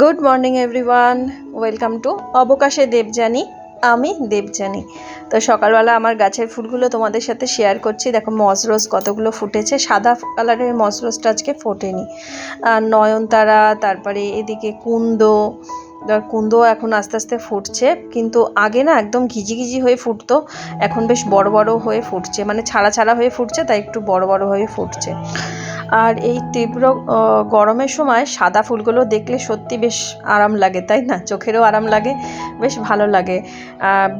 Good morning everyone welcome to অবকাশে Debjani. আমি দেবযানী। তো সকালবেলা আমার গাছের ফুলগুলো তোমাদের সাথে শেয়ার করছি। দেখো মজরোজ কতগুলো ফুটেছে। সাদা কালারের মজরোজটা আজকে ফোটেনি। আর নয়নতারা, তারপরে এদিকে কুন্দ। কুন্দ এখন আস্তে আস্তে ফুটছে। কিন্তু আগে না একদম ঘিজি ঘিজি হয়ে ফুটতো। এখন বেশ বড় বড় হয়ে ফুটছে। মানে ছাড়া ছাড়া হয়ে ফুটছে, তাই একটু বড় বড় হয়ে ফুটছে। আর এই তীব্র গরমের সময় সাদা ফুলগুলো দেখলে সত্যি বেশ আরাম লাগে, তাই না? চোখেরও আরাম লাগে, বেশ ভালো লাগে।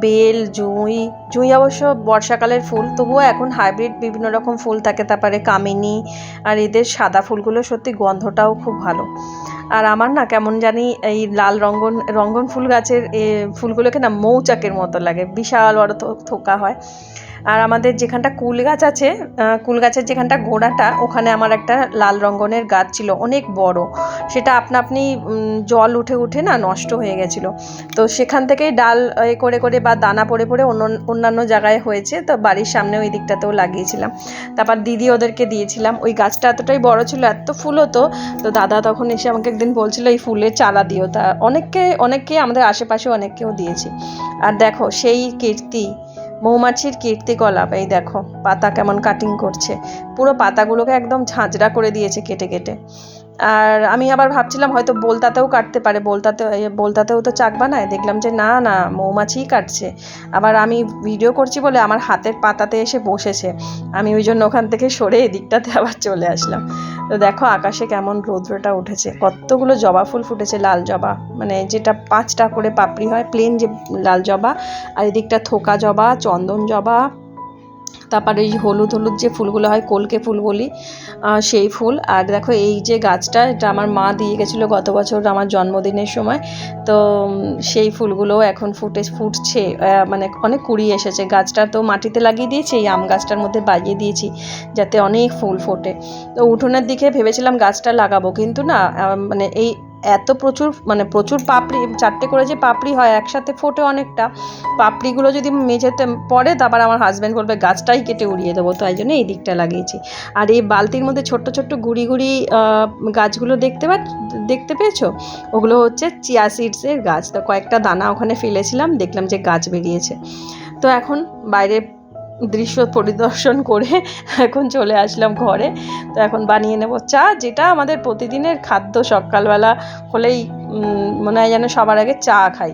বেল, জুঁই জুঁই অবশ্য বর্ষাকালের ফুল, তবুও এখন হাইব্রিড বিভিন্ন রকম ফুল থাকে, তারপরে কামিনী আর এদের সাদা ফুলগুলো সত্যি গন্ধটাও খুব ভালো। আর আমার না কেমন জানি এই লাল রঙ্গন রঙ্গন ফুল গাছের ফুলগুলোকে না মৌচাকের মতো লাগে, বিশাল বড় থোকা হয়। আর আমাদের যেখানটা কুল গাছ আছে কুল গাছের যেখানটা গোড়াটা ওখানে আমার একটা লাল রঙ্গনের গাছ ছিল, অনেক বড়। সেটা আপনা আপনি জল উঠে উঠে না নষ্ট হয়ে গেছিল। তো সেখান থেকেই ডাল, এ, করে করে বা দানা পড়ে পড়ে অন্য, অন্যান্য জায়গায় হয়েছে, তো বাড়ির সামনে ওই দিকটাতেও লাগিয়েছিলাম। তারপর দিদি ওদেরকে দিয়েছিলাম। ওই গাছটা এতটাই বড় ছিল, এত ফুল হতো, তো দাদা তখন এসে আমাকে একদিন বলছিল, এই ফুলের চারা দিও। তা অনেককে অনেককে আমাদের আশেপাশে অনেককেও দিয়েছি। আর দেখো, সেই কীর্তি মৌমাছির কীর্তিকলাপ এই দেখো, পাতা কেমন কাটিং করছে। পুরো পাতাগুলোকে একদম ঝাঁঝরা করে দিয়েছে কেটে কেটে। আর আমি আবার ভাবছিলাম হয়তো বলতাতেও কাটতে পারে, বলতাতে বলতাতেও তো চাক বানায়। দেখলাম যে না না, মৌমাছিই কাটছে। আবার আমি ভিডিও করছি বলে আমার হাতের পাতাতে এসে বসেছে। আমি ওই জন্য ওখান থেকে সরে এদিকটাতে আবার চলে আসলাম। তো দেখো আকাশে কেমন রৌদ্রটা উঠেছে। কতগুলো জবা ফুল ফুটেছে লাল জবা। মানে যেটা পাঁচটা করে পাপড়ি হয় প্লেন যে লাল জবা, আর এদিকটা থোকা জবা, চন্দন জবা তারপরে এই হলুদ হলুদ যে ফুলগুলো হয়, কলকে ফুল বলি সেই ফুল। আর দেখো এই যে গাছটা, এটা আমার মা দিয়ে গেছিল গত বছর আমার জন্মদিনের সময়। তো সেই ফুলগুলো এখন ফুটে, ফুটছে মানে অনেক কুড়ি এসেছে। গাছটা তো মাটিতে লাগিয়ে দিয়েছি, এই আম গাছটার মধ্যে বাইয়ে দিয়েছি, যাতে অনেক ফুল ফোটে। তো উঠোনের দিকে ভেবেছিলাম গাছটা লাগাবো, কিন্তু না মানে এই এত প্রচুর মানে প্রচুর পাপড়ি, চারটে করে যে পাপড়ি হয় একসাথে ফোটে অনেকটা, পাপড়িগুলো যদি মেঝেতে পড়ে তারপর আমার হাজব্যান্ড বলবে, গাছটাই কেটে উড়িয়ে দেবো। তাই জন্য এই দিকটা লাগিয়েছি। আর এই বালতির মধ্যে ছোট্ট ছোট্ট গুড়ি গুড়ি গাছগুলো দেখতে পা দেখতে পেয়েছ? ওগুলো হচ্ছে চিয়া সিডসের গাছ। তো কয়েকটা দানা ওখানে ফেলেছিলাম, দেখলাম যে গাছ বেরিয়েছে। তো এখন বাইরে দৃশ্য পরিদর্শন করে এখন চলে আসলাম ঘরে। তো এখন বানিয়ে নেব চা, যেটা আমাদের প্রতিদিনের খাদ্য সকালবেলা হলেই মনে হয় যেন সবার আগে চা খাই।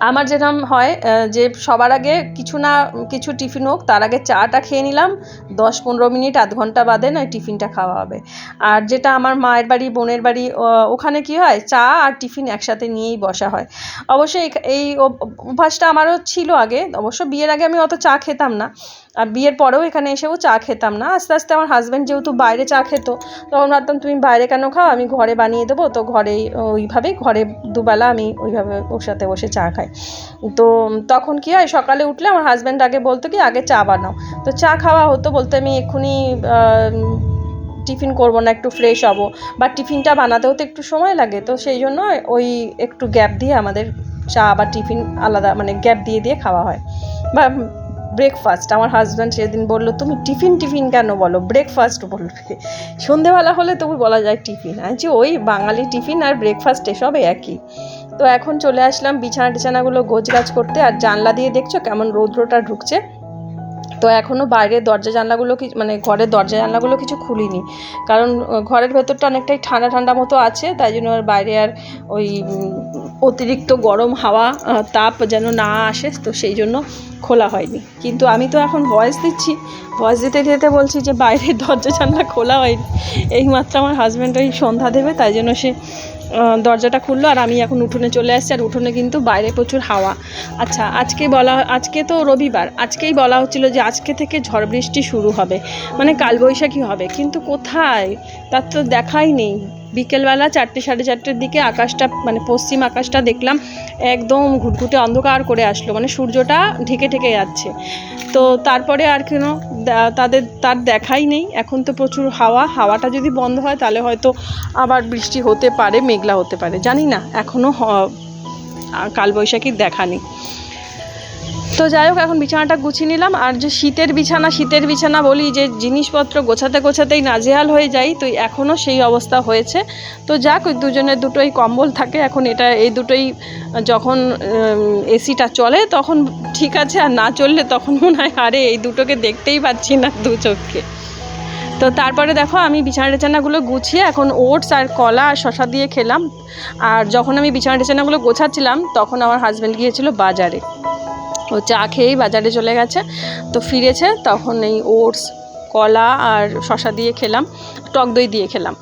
আমার যেরকম হয় যে সবার আগে কিছু না, কিছু টিফিন হোক, তার আগে চাটা খেয়ে নিলাম, দশ পনেরো মিনিট, আধ ঘণ্টা বাদে না টিফিনটা খাওয়া হবে। আর যেটা আমার মায়ের বাড়ি, বোনের বাড়ি ওখানে কি হয়, চা আর টিফিন একসাথে নিয়েই বসা হয়। অবশ্যই এই- অভ্যাসটা আমারও ছিল আগে, অবশ্য বিয়ের আগে আমি অত চা খেতাম না। আর বিয়ের পরেও এখানে এসেও চা খেতাম না। আস্তে আস্তে আমার হাজব্যান্ড যেহেতু বাইরে চা খেত, তখন ভাবতাম, তুমি বাইরে কেন খাও? আমি ঘরে বানিয়ে দেবো। তো ঘরেই ওইভাবেই, ঘরে দুবেলা আমি ওইভাবে ওর সাথে বসে চা খাই। তো তখন কি হয়, সকালে উঠলে আমার হাজব্যান্ড আগে বলতো কি, আগে চা বানাও। তো চা খাওয়া হতো বলতে আমি এক্ষুনি টিফিন করব না, একটু ফ্রেশ হব। বা টিফিনটা বানাতেও তো একটু সময় লাগে। তো সেই জন্য ওই একটু গ্যাপ দিয়ে আমাদের চা বা টিফিন আলাদা মানে গ্যাপ দিয়ে দিয়ে খাওয়া হয়। বা ব্রেকফাস্ট আমার হাজব্যান্ড সেদিন বলল, তুমি টিফিন টিফিন কেন বলো? ব্রেকফাস্ট বলবে। সন্ধেবেলা হলে তবু বলা যায় টিফিন। আমি ওই বাঙালি টিফিন আর ব্রেকফাস্ট এসব একই। তো এখন চলে আসলাম বিছানা টিছানাগুলো গোছগাছ করতে, আর জানলা দিয়ে দেখছ কেমন রৌদ্রটা ঢুকছে? তো এখনও বাইরের দরজা জানলাগুলো কি মানে ঘরের দরজা জানলাগুলো কিছু খুলিনি। কারণ, ঘরের ভেতরটা অনেকটাই ঠান্ডা ঠান্ডা মতো আছে, তাই জন্য আর বাইরে আর ওই অতিরিক্ত গরম হাওয়া তাপ যেন না আসে, তো সেই জন্য খোলা হয়নি। কিন্তু আমি তো এখন ভয়েস দিচ্ছি। ভয়েস দিতে দিতে বলছি যে, বাইরের দরজা জানলা খোলা হয়নি। এইমাত্র আমার হাজব্যান্ড ওই সন্ধ্যা দেবে, তাই জন্য সে দরজাটা খুললো, আর আমি এখন উঠোনে চলে আসছি, আর উঠোনে কিন্তু বাইরে প্রচুর হাওয়া। আচ্ছা আজকে বলা, আজকে তো রবিবার। আজকেই বলা হচ্ছিল যে, আজকে থেকে ঝড় বৃষ্টি শুরু হবে। মানে কালবৈশাখী হবে। কিন্তু কোথায়? তার তো দেখাই নেই। বিকেলবেলা চারটে, সাড়ে চারটের দিকে আকাশটা মানে পশ্চিম আকাশটা দেখলাম, একদম ঘুটঘুটে অন্ধকার করে আসলো মানে সূর্যটা ঢেকে ঢেকে যাচ্ছে। তো তারপরে আর কেন তাদের, তার দেখাই নেই, এখন তো প্রচুর হাওয়া, হাওয়াটা যদি বন্ধ হয় তাহলে হয়তো আবার বৃষ্টি হতে পারে, মেঘলা হতে পারে, জানি না এখনও কালবৈশাখীর দেখা নেই। তো যাই হোক, এখন বিছানাটা গুছিয়ে নিলাম। আর যে শীতের বিছানা শীতের বিছানা বলি, যে জিনিসপত্র গোছাতে গোছাতেই নাজেহাল হয়ে যাই, তো এখনও সেই অবস্থা হয়েছে। তো যাক, ওই দুজনের দুটোই কম্বল থাকে। এখন এটা, এই দুটোই যখন এসিটা চলে, তখন ঠিক আছে, আর না চললে তখন মনে হয়, আরে, এই দুটোকে দেখতেই পাচ্ছি না দু চোখকে। তো তারপরে দেখো, আমি বিছানা টিছানাগুলো গুছিয়ে এখন ওটস আর কলা আর শশা দিয়ে খেলাম। আর যখন আমি বিছানা টিছানাগুলো গোছাচ্ছিলাম, তখন আমার হাজব্যান্ড গিয়েছিল বাজারে। ও চা খেয়েই বাজারে চলে গেছে। তো ফিরেছে, তখন এই ওটস, কলা আর শশা দিয়ে খেলাম, টক দই দিয়ে খেলাম।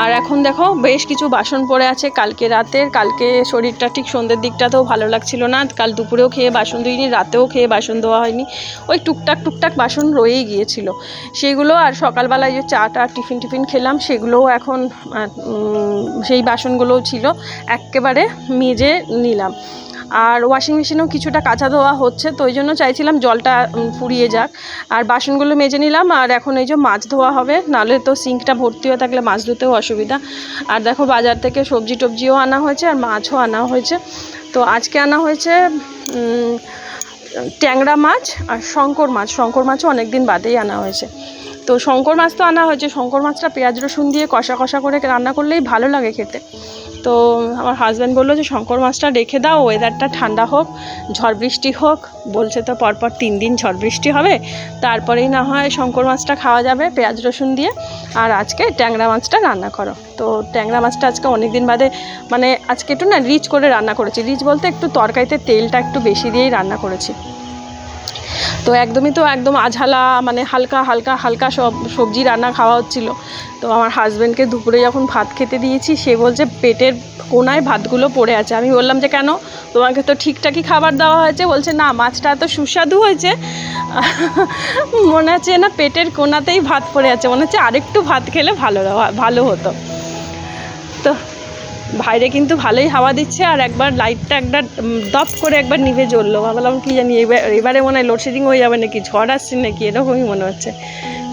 আর এখন দেখো, বেশ কিছু বাসন পড়ে আছে কালকে রাতের। কালকে শরীরটা ঠিক সন্ধ্যের দিকটাতেও ভালো লাগছিল না। কাল দুপুরেও খেয়ে বাসন ধুইনি, রাতেও খেয়ে বাসন ধোয়া হয়নি। ওই টুকটাক টুকটাক বাসন রয়েই গিয়েছিল। সেগুলো আর সকালবেলায় যে চাটা, টিফিন টিফিন খেলাম, সেগুলোও এখন সেই বাসনগুলোও ছিল। একেবারে মেজে নিলাম। আর ওয়াশিং মেশিনেও কিছুটা কাঁচা ধোয়া হচ্ছে, তো ওই জন্য চাইছিলাম জলটা ফুরিয়ে যাক। আর বাসনগুলো মেজে নিলাম, আর এখন এই যে মাছ ধোয়া হবে, নাহলে তো সিঙ্কটা ভর্তি হয়ে থাকলে মাছ ধুতেও অসুবিধা। আর দেখো বাজার থেকে সবজি টবজিও আনা হয়েছে, আর মাছও আনা হয়েছে। তো আজকে আনা হয়েছে ট্যাংরা মাছ আর শঙ্কর মাছ। শঙ্কর মাছও অনেক দিন বাদেই আনা হয়েছে। তো শঙ্কর মাছ তো আনা হয়েছে, শঙ্কর মাছটা পেঁয়াজ রসুন দিয়ে কষা কষা করে রান্না করলেই ভালো লাগে খেতে। তো আমার হাজব্যান্ড বলল যে, শঙ্কর মাছটা রেখে দাও ওয়েদারটা ঠান্ডা হোক, ঝড় বৃষ্টি হোক। বলছে তো, পরপর তিন দিন ঝড় বৃষ্টি হবে, তারপরেই না হয় শঙ্কর মাছটা খাওয়া যাবে, পেঁয়াজ রসুন দিয়ে, আর আজকে ট্যাংরা মাছটা রান্না করো। তো ট্যাংরা মাছটা আজকে অনেক দিন বাদে মানে আজকে একটু না রিচ করে রান্না করেছি। রিচ বলতে একটু তরকারিতে তেলটা একটু বেশি দিয়েই রান্না করেছি। তো একদমই তো একদম আঝালা মানে হালকা হালকা হালকা সব সবজি রান্না খাওয়া হচ্ছিল। তো আমার হাজব্যান্ডকে দুপুরে যখন ভাত খেতে দিয়েছি, সে বলছে, পেটের কোনায় ভাতগুলো পড়ে আছে। আমি বললাম যে, কেন? তোমাকে তো ঠিকঠাকই খাবার দেওয়া হয়েছে? বলছে, না, মাছটা এত সুস্বাদু হয়েছে। মনে হচ্ছে না পেটের কোনাতেই ভাত পড়ে আছে। মনে হচ্ছে আরেকটু ভাত খেলে ভালো ভালো হতো। বাইরে কিন্তু ভালোই হাওয়া দিচ্ছে আর একবার লাইটটা একবার দপ করে একবার নিভে জ্বললো। ভাবলাম, কি জানি, এবার, এবারে মনে হয় লোডশেডিং হয়ে যাবে নাকি, ঝড় আসছে নাকি, এরকমই মনে হচ্ছে।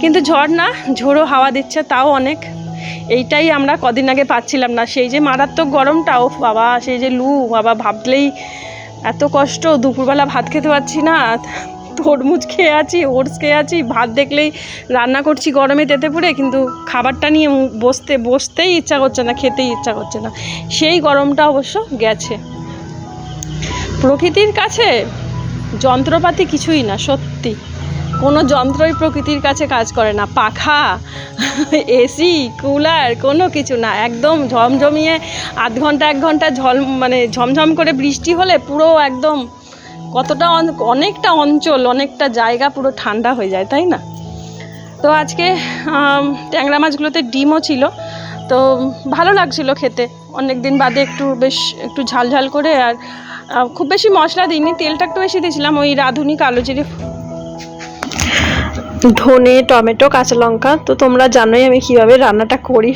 কিন্তু ঝড় না, ঝোড়ো হাওয়া দিচ্ছে, তাও অনেক। এইটাই আমরা কদিন আগে পাচ্ছিলাম না। সেই যে মারাত্মক গরমটা ও বাবা, সেই যে লু, বাবা, ভাবলেই এত কষ্ট, দুপুরবেলা ভাত খেতে পারছি না। তরমুজ খেয়ে আছি, ওটস খেয়ে আছি, ভাত দেখলেই রান্না করছি গরমে তেতে পুড়ে, কিন্তু খাবারটা নিয়ে বসতে, বসতেই ইচ্ছা করছে না, খেতেই ইচ্ছা করছে না। সেই গরমটা অবশ্য গেছে। প্রকৃতির কাছে যন্ত্রপাতি কিছুই না, সত্যি। কোনো যন্ত্রই প্রকৃতির কাছে কাজ করে না। পাখা এসি কুলার, কোনো কিছু না। একদম ঝমঝমিয়ে আধ ঘণ্টা, এক ঘণ্টা ঝল মানে ঝমঝম করে বৃষ্টি হলে পুরো একদম কতটা অন- অনেকটা অঞ্চল, অনেকটা জায়গা পুরো ঠান্ডা হয়ে যায়, তাই না? তো আজকে ট্যাংরা মাছগুলোতে ডিমও ছিল। তো ভালো লাগছিল খেতে। অনেক দিন বাদে একটু বেশ একটু ঝাল ঝাল করে আর খুব বেশি মশলা দিইনি। তেলটা একটু বেশি দিয়েছিলাম, ওই রাঁধুনি কালো জিরে ধনে, টমেটো, কাঁচা লঙ্কা। তো তোমরা জানোই আমি কীভাবে রান্নাটা করি।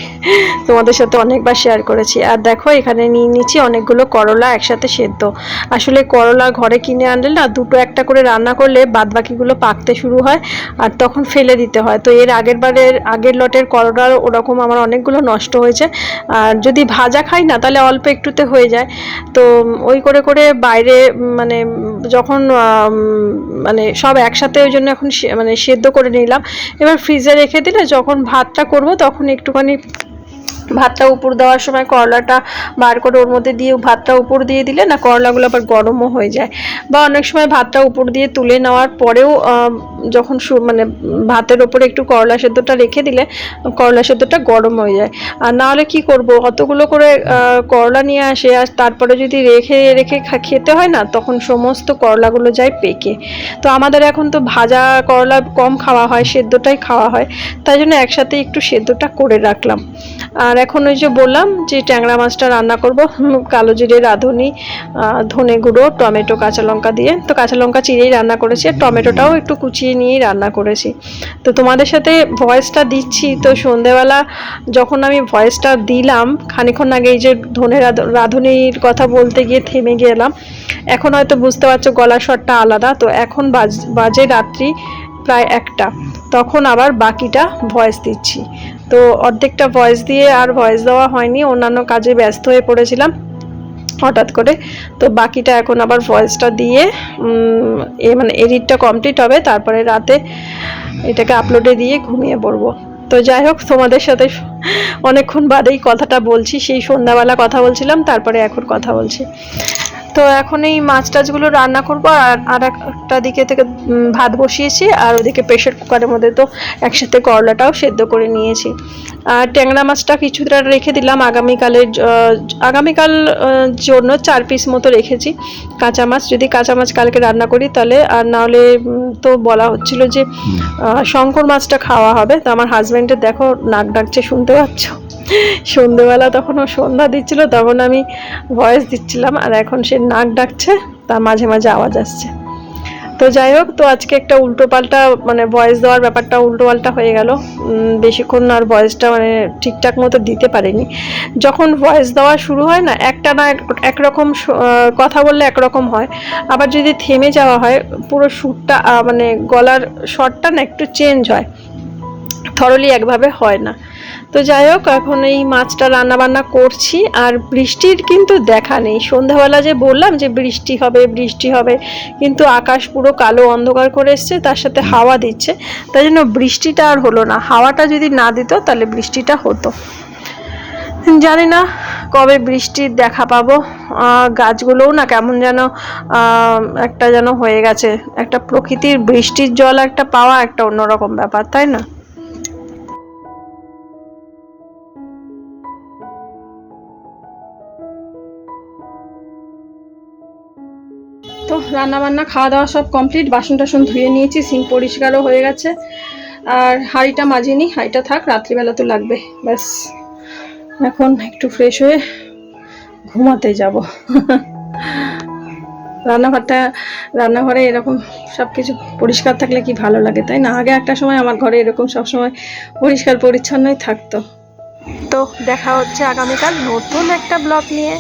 তোমাদের সাথে অনেকবার শেয়ার করেছি। আর দেখো, এখানে নিয়ে নিচ্ছি অনেকগুলো করলা একসাথে সেদ্ধ। আসলে করলা ঘরে কিনে আনলে না, দুটো একটা করে রান্না করলে বাদবাকিগুলো পাকতে শুরু হয় আর তখন ফেলে দিতে হয়। তো এর আগের বারের, আগের লটের করলা ওরকম আমার অনেকগুলো নষ্ট হয়েছে। আর যদি ভাজা খাই না, তাহলে অল্প একটুতে হয়ে যায়। তো ওই করে করে বাইরে মানে যখন মানে সব একসাথে ওই জন্য এখন মানে সেদ্ধ করে নিলাম। এবার ফ্রিজে রেখে দিলে যখন ভাতটা করব তখন একটুখানি ভাতটা উপর দেওয়ার সময় করলাটা বার করে ওর মধ্যে দিয়ে ভাতটা উপর দিয়ে দিলে না করলাগুলো আবার গরমও হয়ে যায়। বা অনেক সময় ভাতটা উপর দিয়ে তুলে নেওয়ার পরেও যখন মানে ভাতের ওপরে একটু করলা সেদ্ধটা রেখে দিলে করলা সেদ্ধটা গরম হয়ে যায়। আর না হলে কী করব? অতগুলো করে করলা নিয়ে আসে আর তারপরে যদি রেখে রেখে খেতে হয় না, তখন সমস্ত করলাগুলো যায় পেকে। তো আমাদের এখন তো ভাজা করলা কম খাওয়া হয়, সেদ্ধটাই খাওয়া হয়। তাই জন্য একসাথে একটু সেদ্ধটা করে রাখলাম। আর এখন ওই যে বললাম যে ট্যাংরা মাছটা রান্না করব। কালো জিরে, রাঁধুনি ধনে গুঁড়ো, টমেটো, কাঁচা লঙ্কা দিয়ে। তো কাঁচা লঙ্কা চিরেই রান্না করেছি আর টমেটোটাও একটু কুচিয়ে নিয়েই রান্না করেছি। তো তোমাদের সাথে ভয়েসটা দিচ্ছি। তো সন্ধেবেলা যখন আমি ভয়েসটা দিলাম খানিক্ষণ আগে এই যে ধনে রাঁধ- রাঁধুনির কথা বলতে গিয়ে থেমে গেলাম। এখন হয়তো বুঝতে পারছ গলা স্বরটা আলাদা। তো এখন বাজ, বাজে রাত্রি প্রায় একটা। তখন আবার বাকিটা ভয়েস দিচ্ছি। তো অর্ধেকটা ভয়েস দিয়ে আর ভয়েস দেওয়া হয়নি, অন্যান্য কাজে ব্যস্ত হয়ে পড়েছিলাম হঠাৎ করে। তো বাকিটা এখন আবার ভয়েসটা দিয়ে এ মানে এডিটটা কমপ্লিট হবে, তারপরে রাতে এটাকে আপলোডে দিয়ে ঘুমিয়ে পড়ব। তো যাই হোক, তোমাদের সাথে অনেকক্ষণ বাদেই কথাটা বলছি, সেই সন্ধ্যাবেলা কথা বলছিলাম, তারপরে এখন কথা বলছি। তো এখন এই মাছ টাছগুলো রান্না করব আর আর একটা দিকে থেকে ভাত বসিয়েছি আর ওদিকে প্রেশার কুকারের মধ্যে তো একসাথে করলাটাও সেদ্ধ করে নিয়েছি। আর ট্যাংরা মাছটা কিছুটা রেখে দিলাম আগামীকালের আগামীকাল জন্য চার পিস মতো রেখেছি কাঁচা মাছ। যদি কাঁচা মাছ কালকে রান্না করি তাহলে আর নাহলে তো বলা হচ্ছিল যে শঙ্কর মাছটা খাওয়া হবে। তো আমার হাজব্যান্ডের দেখো নাক ডাকছে শুনতে পাচ্ছ? সন্ধেবেলা তখন ও সন্ধ্যা দিচ্ছিল তখন আমি ভয়েস দিচ্ছিলাম। আর এখন সে নাক ডাকছে, তার মাঝে মাঝে আওয়াজ আসছে। তো যাই হোক, তো আজকে একটা উল্টো পাল্টা মানে ভয়েস দেওয়ার ব্যাপারটা উল্টো পাল্টা হয়ে গেল। বেশিক্ষণ আর ভয়েসটা মানে ঠিকঠাক মতো দিতে পারিনি। যখন ভয়েস দেওয়া শুরু হয় না, একটা না এক- একরকম কথা বললে একরকম হয়। আবার যদি থেমে যাওয়া হয়, পুরো সুরটা মানে গলার স্বরটা না একটু চেঞ্জ হয়। থরলি একভাবে হয় না। তো যাই হোক, এখন এই মাছটা রান্না বান্না করছি, আর বৃষ্টির কিন্তু দেখা নেই। সন্ধ্যাবেলা যে বললাম যে বৃষ্টি হবে বৃষ্টি হবে, কিন্তু আকাশ পুরো কালো অন্ধকার করে এসছে, তার সাথে হাওয়া দিচ্ছে। তাই জন্য বৃষ্টিটা আর হলো না। হাওয়াটা যদি না দিত, তাহলে বৃষ্টিটা হতো। জানি না কবে বৃষ্টির দেখা পাবো। গাছগুলোও না কেমন যেন একটা যেন হয়ে গেছে। একটা প্রকৃতির বৃষ্টির জল একটা পাওয়া একটা অন্যরকম ব্যাপার, তাই না? তো রান্না বান্না খাওয়া দাওয়া সব কমপ্লিট বাসন টাসন ধুয়ে নিয়েছি, সিঙ্ক পরিষ্কারও হয়ে গেছে। আর হাঁড়িটা মাজিনি হাঁড়িটা থাক, রাত্রিবেলা তো লাগবে। ব্যাস। এখন একটু ফ্রেশ হয়ে ঘুমাতে যাব। রান্নাঘরটা, রান্নাঘরে এরকম সব কিছু পরিষ্কার থাকলে কি ভালো লাগে, তাই না? আগে একটা সময় আমার ঘরে এরকম সব সময় পরিষ্কার পরিচ্ছন্নই থাকতো। তো দেখা হচ্ছে আগামীকাল নতুন একটা ব্লগ নিয়ে।